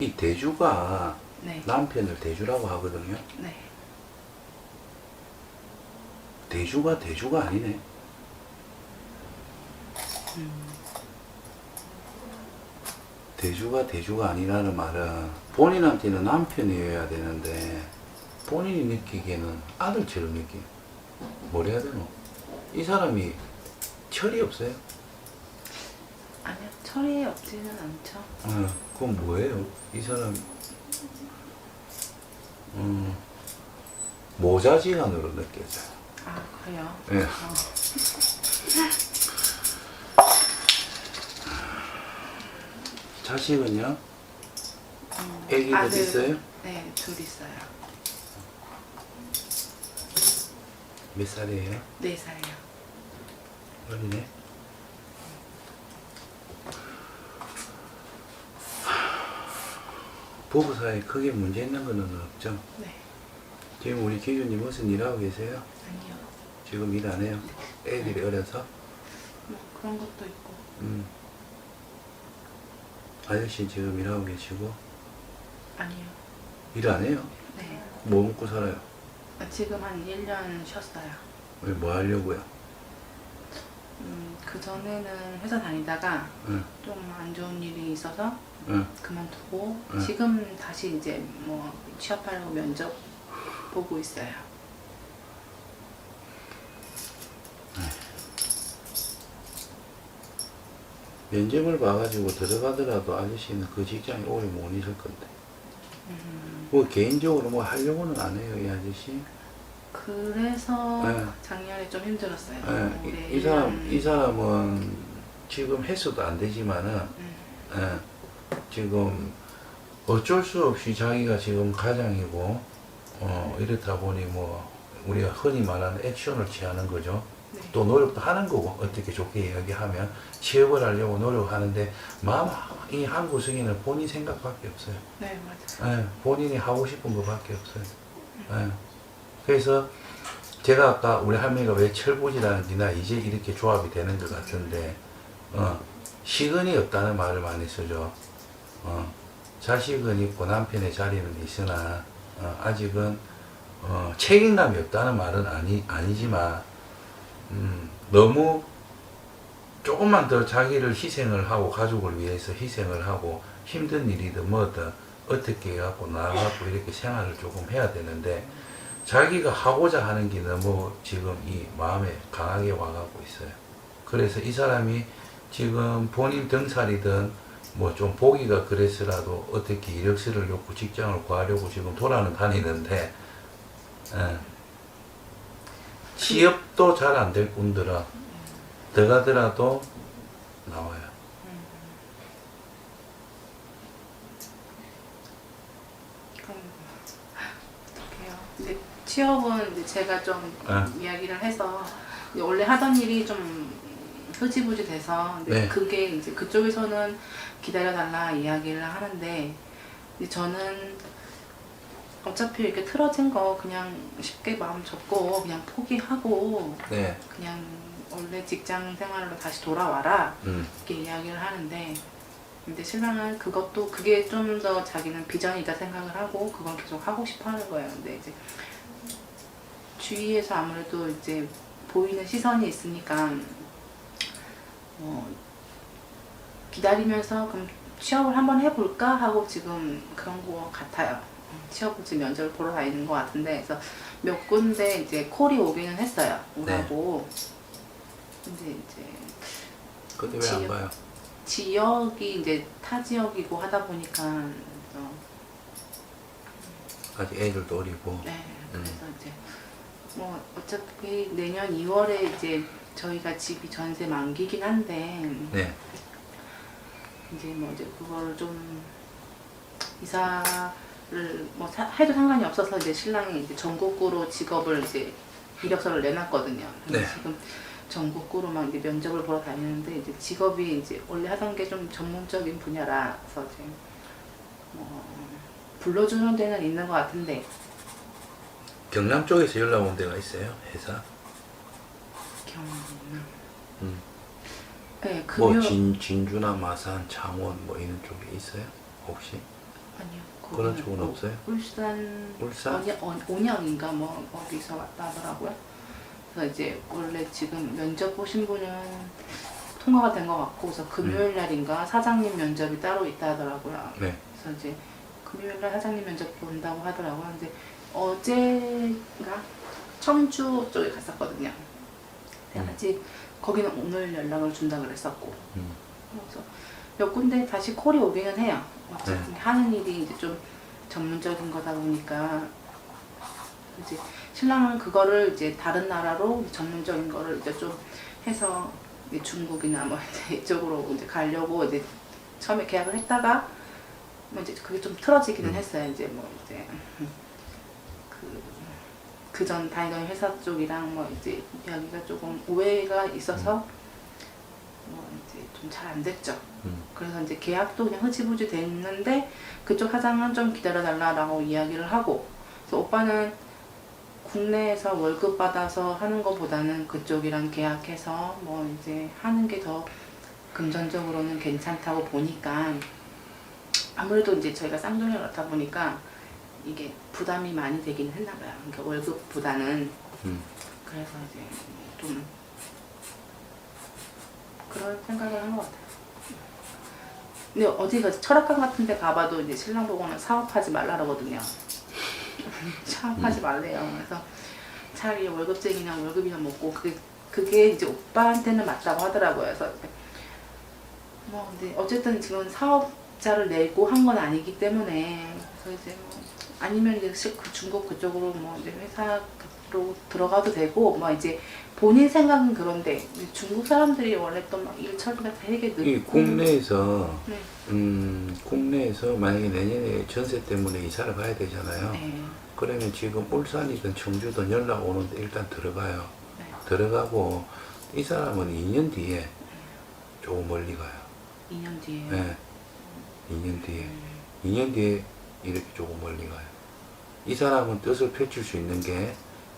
이 대주가 네. 남편을 대주라고 하거든요. 네. 대주가 대주가 아니네. 음. 대주가 대주가 아니라는 말은 본인한테는 남편이어야 되는데 본인이 느끼기에는 아들처럼 느끼. 뭘 해야 되노? 이 사람이 철이 없어요. 아니요. 철이 없지는 않죠. 어, 그건 뭐예요? 이 사람 음, 모자지간으로 느껴져요. 아, 그래요? 예. 어. 자식은요? 음, 애기들 아들- 있어요? 네, 둘 있어요. 몇 살이에요? 네 살이요. 어리네. 부부 사이에 크게 문제 있는 거는 없죠. 네. 지금 우리 기준님 무슨 일하고 계세요? 아니요. 지금 일 안 해요? 애들이 어려서? 뭐 그런 것도 있고. 음. 아저씨 지금 일하고 계시고 아니요. 일 안 해요? 네. 뭐 먹고 살아요? 아, 지금 한 1년 쉬었어요. 왜 뭐 하려고요? 음, 그 전에는 회사 다니다가 응, 좀안 좋은 일이 있어서 응. 그만두고 응. 지금 다시 이제 뭐 취업하려고 면접 보고 있어요. 면접을 봐가지고 들어가더라도 아저씨는 그 직장에 오래 못 있을 건데. 음, 뭐 개인적으로 뭐 하려고는 안 해요, 이 아저씨. 그래서 네. 작년에 좀 힘들었어요. 예, 올해 이, 이 사람, 1년 이 사람은 지금 했어도 안 되지만은, 음, 예, 지금 어쩔 수 없이 자기가 지금 가장이고, 어, 이렇다 보니 뭐, 우리가 흔히 말하는 액션을 취하는 거죠. 네. 또 노력도 하는 거고, 어떻게 좋게 이야기하면, 취업을 하려고 노력하는데, 마음, 이 한 구석에는 본인 생각밖에 없어요. 네, 맞아요. 예, 본인이 하고 싶은 것밖에 없어요. 예. 그래서 제가 아까 우리 할머니가 왜 철부지라는지 나 이제 이렇게 조합이 되는 것 같은데 어, 시근이 없다는 말을 많이 쓰죠. 어, 자식은 있고 남편의 자리는 있으나 어, 아직은 어, 책임감이 없다는 말은 아니 아니지만 음, 너무 조금만 더 자기를 희생을 하고 가족을 위해서 희생을 하고 힘든 일이든 뭐든 어떻게 해갖고 나아가고 이렇게 생활을 조금 해야 되는데 자기가 하고자 하는 게 너무 지금 이 마음에 강하게 와가고 있어요. 그래서 이 사람이 지금 본인 등살이든 뭐 좀 보기가 그랬으라도 어떻게 이력서를 놓고 직장을 구하려고 지금 돌아는 다니는데 예. 취업도 잘 안 될 분들은 들어가더라도 나와요. 음. 그럼 어떡해요. 근데 취업은 이제 제가 좀 아. 이야기를 해서 이제 원래 하던 일이 좀 흐지부지 돼서 근데 네. 그게 이제 그쪽에서는 기다려달라 이야기를 하는데 이제 저는 어차피 이렇게 틀어진 거 그냥 쉽게 마음 접고 그냥 포기하고 네. 그냥 원래 직장 생활로 다시 돌아와라 음. 이렇게 이야기를 하는데 근데 신랑은 그것도 그게 좀 더 자기는 비전이다 생각을 하고 그건 계속 하고 싶어 하는 거예요. 근데 이제 주위에서 아무래도 이제 보이는 시선이 있으니까 뭐 기다리면서 그럼 취업을 한번 해볼까 하고 지금 그런 거 같아요. 취업을 지금 면접을 보러 다니는 것 같은데 그래서 몇 군데 이제 콜이 오기는 했어요. 오라고. 근데 이제 근데 왜 안. 봐요? 지역이 이제 타 지역이고 하다 보니까 어, 아직 애들도 어리고. 네 그래서 이제 뭐 어차피 내년 2월에 이제 저희가 집이 전세 만기긴 한데 네. 이제 뭐 이제 그거를 좀 이사를 뭐 사- 해도 상관이 없어서 이제 신랑이 이제 전국구로 직업을 이제 이력서를 내놨거든요. 그래서 네. 지금 전국구로만 이제 면접을 보러 다니는데 이제 직업이 이제 원래 하던 게 좀 전문적인 분야라서 이제 뭐 불러주는 데는 있는 것 같은데 경남 쪽에서 연락 온 데가 있어요? 회사? 경남. 음. 네, 금요 뭐 진, 진주나 마산, 창원 뭐 이런 쪽에 있어요? 혹시? 아니요. 그런 거기는 쪽은 우- 없어요? 울산 울산? 언양, 어, 온양인가 뭐 어디서 왔다 하더라고요. 그래서 이제 원래 지금 면접 보신 분은 통과가 된 것 같고 그래서 금요일 날인가 사장님 면접이 따로 있다 하더라고요. 네. 그래서 이제 금요일 날 사장님 면접 본다고 하더라고요. 근데 어제가 청주 쪽에 갔었거든요. 음. 아직 거기는 오늘 연락을 준다 그랬었고 음. 그래서 몇 군데 다시 콜이 오기는 해요. 어쨌든 네. 하는 일이 이제 좀 전문적인 거다 보니까 이제 신랑은 그거를 이제 다른 나라로 전문적인 거를 이제 좀 해서 이제 중국이나 뭐 이제 이쪽으로 이제 가려고 이제 처음에 계약을 했다가 뭐 이제 그게 좀 틀어지기는 음. 했어요. 이제 뭐 이제 그 그 전 다니던 회사 쪽이랑 뭐 이제 이야기가 조금 오해가 있어서 뭐 이제 좀 잘 안 됐죠. 음. 그래서 이제 계약도 그냥 흐지부지 됐는데 그쪽 사장은 좀 기다려달라라고 이야기를 하고 그래서 오빠는 국내에서 월급 받아서 하는 것보다는 그쪽이랑 계약해서 뭐 이제 하는 게 더 금전적으로는 괜찮다고 보니까 아무래도 이제 저희가 쌍둥이를 낳다 보니까 이게 부담이 많이 되긴 했나 봐요. 그러니까 월급보다는 음. 그래서 이제 좀 그런 생각을 한 것 같아요. 근데 어디 가 철학관 같은 데 가봐도 이제 신랑 보고는 사업하지 말라 그러거든요. 사업하지 말래요. 그래서 차라리 월급쟁이나 월급이나 먹고 그게 그게 이제 오빠한테는 맞다고 하더라고요. 그래서 뭐 근데 어쨌든 지금 사업자를 내고 한 건 아니기 때문에 그래서 이제 뭐 아니면 이제 시- 그 중국 그쪽으로 뭐 이제 회사 로 들어가도 되고 뭐 이제 본인 생각은 그런데 중국 사람들이 원래 또 막 일 처리가 되게 늦고 이 국내에서 네. 음, 국내에서 만약에 내년에 전세 때문에 이사를 가야 되잖아요. 네. 그러면 지금 울산이든 청주든 연락 오는데 일단 들어가요. 네. 들어가고 이 사람은 2년 뒤에 조금 멀리 가요. 2년 뒤에 네. 2년 뒤에. 음, 2년 뒤에 이렇게 조금 멀리 가요. 이 사람은 뜻을 펼칠 수 있는 게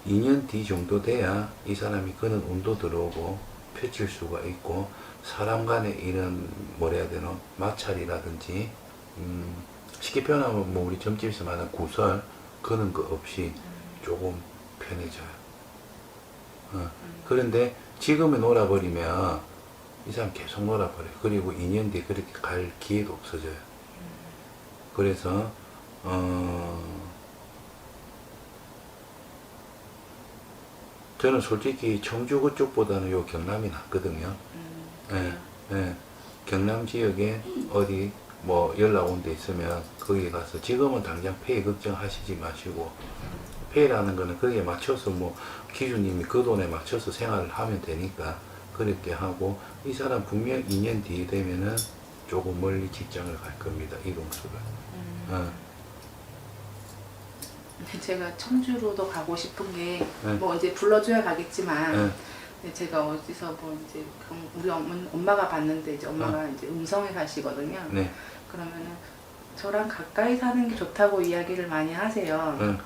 2년 뒤 정도 돼야 이 사람이 그는 운도 들어오고 펼칠 수가 있고 사람 간의 이런 뭐라 해야 되나 마찰이라든지 음, 쉽게 표현하면 뭐 우리 점집에서 말하는 구설 그런 거 없이 조금 편해져요. 어. 그런데 지금에 놀아버리면 이 사람 계속 놀아버려요. 그리고 2년 뒤에 그렇게 갈 기회도 없어져요. 그래서 어 저는 솔직히 청주 그쪽보다는 요 경남이 낫거든요. 음, 예, 예. 경남 지역에 어디 뭐 연락 온 데 있으면 거기 가서 지금은 당장 폐해 걱정하시지 마시고 폐해라는 거는 거기에 맞춰서 뭐 기준님이 그 돈에 맞춰서 생활을 하면 되니까 그렇게 하고 이 사람 분명 2년 뒤에 되면은 조금 멀리 직장을 갈 겁니다. 이동수를. 음. 어. 제가 청주로도 가고 싶은 게 네. 뭐 이제 불러줘야 가겠지만 예. 근데 제가 어디서 뭐 이제 그 우리 엄마, 엄마가 봤는데 이제 엄마가 이제 음성에 사시거든요. 네. 그러면은 저랑 가까이 사는 게 좋다고 이야기를 많이 하세요. 응.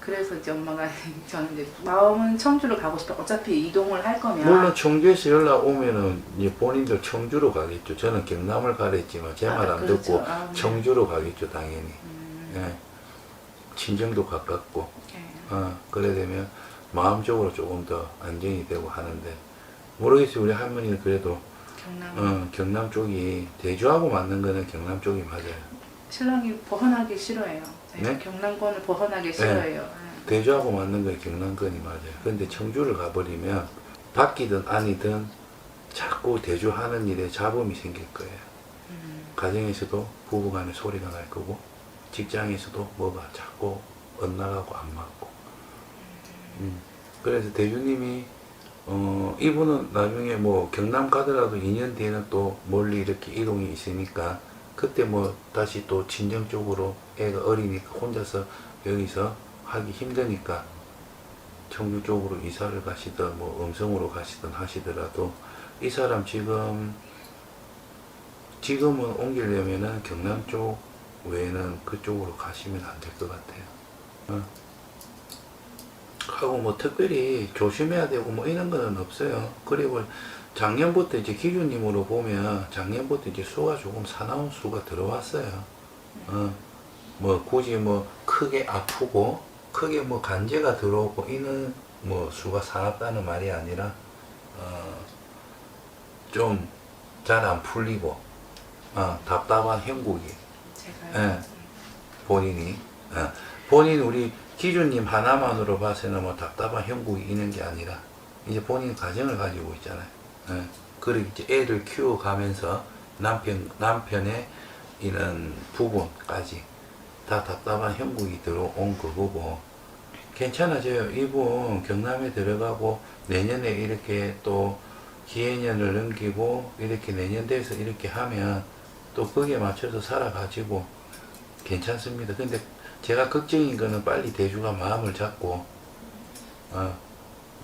그래서 이제 엄마가 저는 이제 마음은 청주로 가고 싶어. 어차피 이동을 할 거면 물론 청주에서 연락 오면은 이제 본인들 청주로 가겠죠. 저는 경남을 가랬지만 제 말 안 아, 그렇죠. 듣고 아, 네. 청주로 가겠죠, 당연히. 음, 예. 친정도 가깝고, 네. 어, 그래 되면 마음적으로 조금 더 안정이 되고 하는데, 모르겠어요. 우리 할머니는 그래도, 경남 어, 경남 쪽이, 대주하고 맞는 거는 경남 쪽이 맞아요. 신랑이 벗어나기 싫어해요. 네, 네? 경남권을 벗어나기 싫어해요. 네. 대주하고 맞는 건 경남권이 맞아요. 근데 청주를 가버리면, 바뀌든 아니든 자꾸 대주하는 일에 잡음이 생길 거예요. 음, 가정에서도 부부간에 소리가 날 거고 직장에서도 뭐가 자꾸 엇나가고 안 맞고 음. 그래서 대주님이 어 이분은 나중에 뭐 경남 가더라도 2년 뒤에는 또 멀리 이렇게 이동이 있으니까 그때 뭐 다시 또 친정 쪽으로 애가 어리니까 혼자서 여기서 하기 힘드니까 청주 쪽으로 이사를 가시든 뭐 음성으로 가시든 하시더라도 이 사람 지금 지금은 옮기려면은 경남 쪽 외에는 그쪽으로 가시면 안 될 것 같아요. 어. 하고 뭐 특별히 조심해야 되고 뭐 이런 거는 없어요. 그리고 작년부터 이제 기준님으로 보면 작년부터 이제 수가 조금 사나운 수가 들어왔어요. 어. 뭐 굳이 뭐 크게 아프고 크게 뭐 간제가 들어오고 이는 뭐 수가 사납다는 말이 아니라 어, 좀 잘 안 풀리고 어, 답답한 형국이 제가요. 예. 본인이 어, 본인 우리 기준님 하나만으로 봐서는 뭐 답답한 형국이 있는 게 아니라 이제 본인 가정을 가지고 있잖아요. 예. 그리고 이제 애를 키워가면서 남편 남편의 이런 부분까지 다 답답한 형국이 들어온 거고 괜찮아져요. 이분 경남에 들어가고 내년에 이렇게 또 기해년을 넘기고 이렇게 내년 돼서 이렇게 하면 또 거기에 맞춰서 살아가지고 괜찮습니다. 근데 제가 걱정인 거는 빨리 대주가 마음을 잡고 어,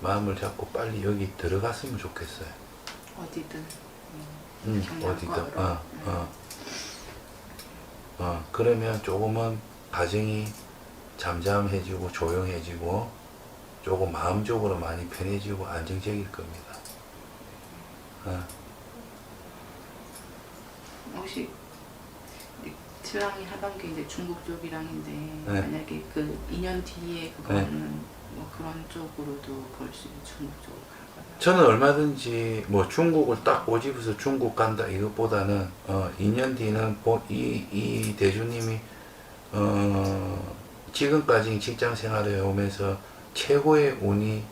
마음을 잡고 빨리 여기 들어갔으면 좋겠어요. 어디든. 음, 경남과 어디든 어려. 어, 어. 어, 그러면 조금은 가정이 잠잠해지고 조용해지고 조금 마음적으로 많이 편해지고 안정적일 겁니다. 어, 혹시 이 신랑이 하던 게 이제 중국 쪽이랑인데 네. 만약에 그 2년 뒤에 그거는 뭐 그런 쪽으로도 볼 수 있는 중국 쪽으로 갈 거예요. 저는 얼마든지 뭐 중국을 딱 꼬집어서 중국 간다 이것보다는 어 2년 뒤는 보- 이, 이 대주님이 어 지금까지 직장 생활을 해오면서 최고의 운이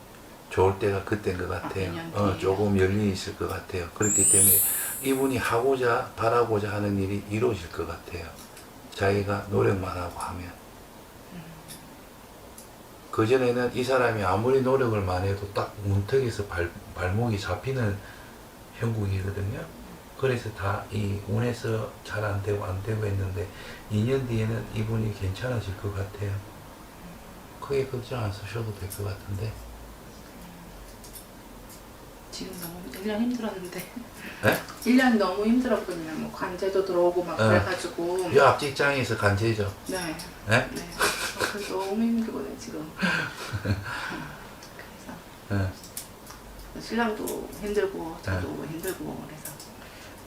좋을 때가 그때인 것 같아요. 아, 2년 어. 조금 열려 있을 것 같아요. 그렇기 때문에 이분이 하고자 바라고자 하는 일이 이루어질 것 같아요. 자기가 노력만 하고 하면. 그전에는 이 사람이 아무리 노력을 많이 해도 딱 문턱에서 발, 발목이 잡히는 형국이거든요. 그래서 다 이 운에서 잘 안 되고 안 되고 했는데 2년 뒤에는 이분이 괜찮아질 것 같아요. 크게 걱정 안 쓰셔도 될 것 같은데. 지금 너무 1년 힘들었는데 네? 1년 너무 힘들었거든요. 뭐 관제도 들어오고 막 네. 그래가지고 이앞 직장에서 간제죠. 네. 네? 네. 어, 그래서 너무 힘들거든요 지금. 그래서 네. 신랑도 힘들고 저도 힘들고 그래서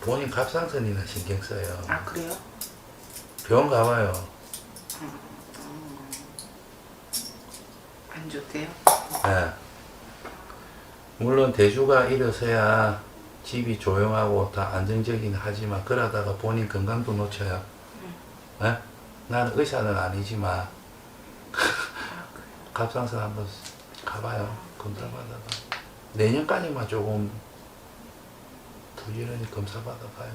본인 갑상선이나 신경 써요. 아 그래요? 병원 가봐요. 어, 안 좋대요. 예. 물론 대주가 일어서야 집이 조용하고 다 안정적이긴 하지만 그러다가 본인 건강도 놓쳐요. 예? 나는 의사는 아니지만 아? 갑상선 한번 가봐요. 검사 받아봐. 내년까지만 조금 부지런히 검사 받아봐요.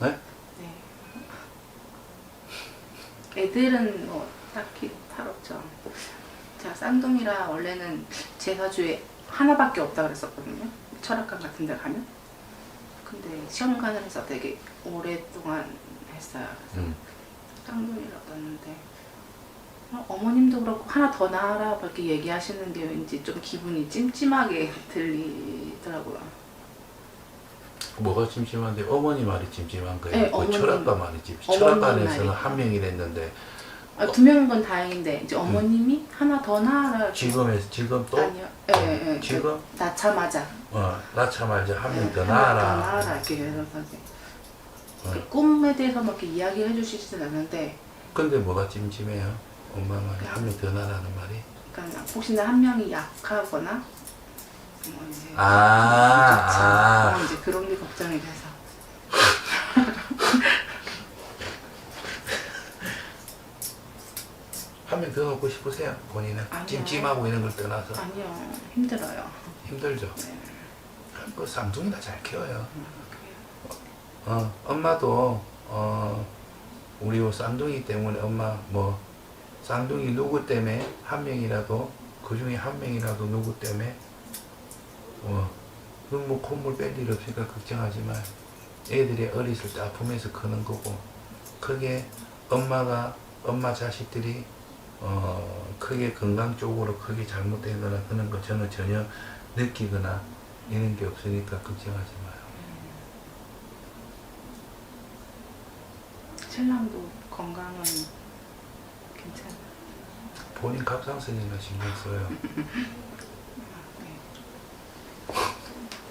네? 네. 애들은 뭐 딱히 탈 없죠. 제가 쌍둥이라 원래는 제사주에 하나밖에 없다 그랬었거든요. 철학관 같은 데 가면. 근데 시험관을 해서 되게 오랫동안 했어요. 그래서 음. 쌍둥이를 얻었는데 어, 어머님도 그렇고 하나 더 낳아라 이렇게 얘기하시는 게 왠지 좀 기분이 찜찜하게 들리더라고요. 뭐가 찜찜한데 어머니 말이 찜찜한 거예요. 네, 그. 철학과 말이 찜. 철학관에서는. 한 명이랬는데 아, 두 명인 건 다행인데 이제 어머님이 하나 더 낳아라. 이렇게. 지금에 지금 또 아니요. 예, 예, 예. 지금 낳자마자 어, 낳자마자 한 명 더 하나 낳아라. 더 낳아라 이렇게 해서 어. 그 꿈에 대해서 막 이렇게 이야기를 해주시진 않는데 근데 뭐가 찜찜해요? 엄마 말이 한 명 더 낳으라는 말이. 그러니까 혹시나 한 명이 약하거나 뭐 이제 아, 좋지. 아. 뭐 이제 그런 게 걱정이 돼서 한명더 놓고 싶으세요? 본인은 아니요. 찜찜하고 이런 걸 떠나서 아니요 힘들어요. 힘들죠. 네. 그 쌍둥이나 잘 키워요. 음, 어, 엄마도 어, 우리 요 쌍둥이 때문에 엄마 뭐 쌍둥이 누구 때문에 한 명이라도 그 중에 한 명이라도 누구 때문에 어, 눈물 콧물 뺄 일 없으니까 걱정하지 마. 애들이 어렸을 때 아프면서 크는 거고 크게 엄마가 엄마 자식들이 어, 크게 건강 쪽으로 크게 잘못되거나 그런 거 저는 전혀 느끼거나 이런 게 없으니까 걱정하지 마요. 신랑도 건강은 괜찮아요. 본인 갑상선이나 신경 써요. 네.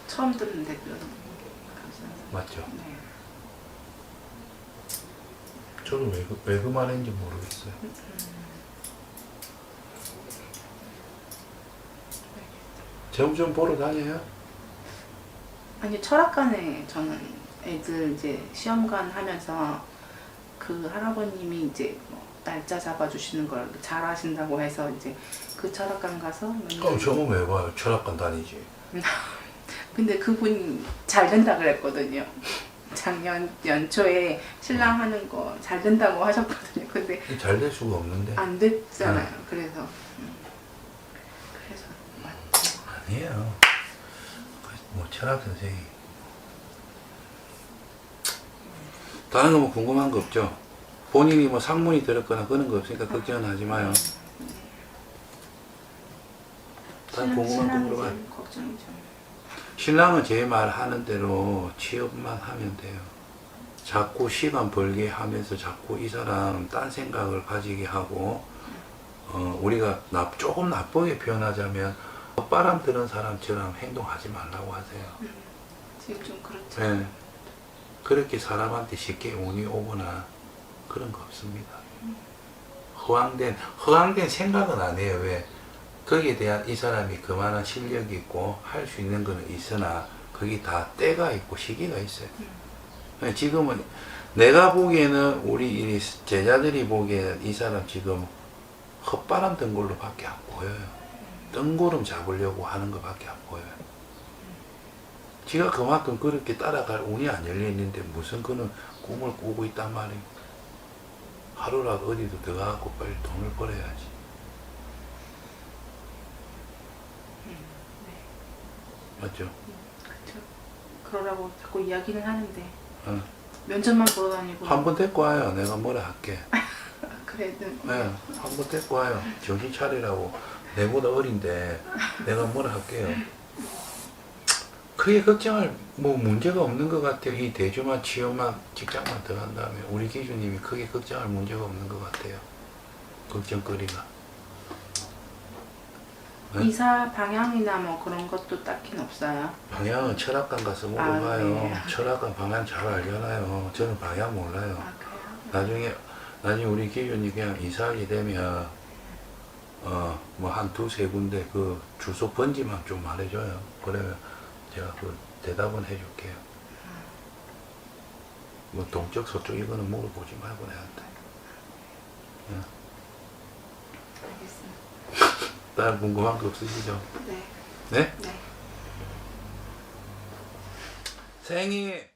처음 듣는데 그런 감사합니다. 맞죠? 네. 저도 왜, 그- 왜 그만했는지 모르겠어요. 점점 보러 다녀요? 아니 철학관에 저는 애들 이제 시험관 하면서 그 할아버님이 이제 뭐 날짜 잡아주시는 걸 잘하신다고 해서 이제 그 철학관 가서 그럼 저는 왜 봐요? 철학관 다니지. 근데 그분이 잘 된다 그랬거든요. 작년 연초에 신랑 하는 거 잘 된다고 하셨거든요. 근데 잘 될 수가 없는데. 안 됐잖아요. 그래서 음. 아니에요. 그뭐 철학 선생이. 다른 거 뭐 궁금한 거 없죠? 본인이 뭐 상문이 들었거나 그런 거 없으니까 걱정은 하지 마요. 다른 궁금한 거 물어봐요. 걱정이죠. 신랑은 제 말 하는 대로 취업만 하면 돼요. 자꾸 시간 벌게 하면서 자꾸 이 사람 딴 생각을 가지게 하고, 어, 우리가 나, 조금 나쁘게 표현하자면, 바람 드는 사람처럼 행동하지 말라고 하세요. 지금 좀 그렇죠. 네. 그렇게 사람한테 쉽게 운이 오거나 그런 거 없습니다. 허황된, 허황된 생각은 안 해요. 왜? 거기에 대한 이 사람이 그만한 실력이 있고 할 수 있는 거는 있으나 그게 다 때가 있고 시기가 있어요. 네, 지금은 내가 보기에는 우리 이 제자들이 보기에는 이 사람 지금 헛바람 든 걸로 밖에 안 보여요. 뜬구름 잡으려고 하는 것밖에 안 보여요. 지가 그만큼 그렇게 따라갈 운이 안 열려있는데 무슨 그는 꿈을 꾸고 있단 말이에요. 하루라도 어디도 들어가고 빨리 돈을 벌어야지. 맞죠? 그렇죠. 그러라고 자꾸 이야기는 하는데 어. 면접만 보러 다니고 한 번 데리고 와요. 내가 뭐라 할게. 그래도 네, 한 번 데리고 와요. 정신 차리라고. 내보다 어린데 내가 뭐라 할게요. 크게 걱정할 뭐 문제가 없는 것 같아요. 이 대주만 취업만 직장만 들어간 다음에 우리 기주님이 크게 걱정할 문제가 없는 것 같아요. 걱정거리가. 네? 이사 방향이나 뭐 그런 것도 딱히는 없어요. 방향은 철학관 가서 아, 물어봐요. 네. 철학관 방향 잘 알잖아요. 저는 방향 몰라요. 아? 나중에 나중에 우리 기준이 그냥 이사하게 되면 어 뭐 한 두세 군데 그 주소 번지만 좀 말해줘요. 그러면 제가 그 대답은 해줄게요. 뭐 동쪽 서쪽 이거는 물어보지 말고 내한테. 알겠습니다. 다른 궁금한 거 없으시죠? 네. 네? 네. 생이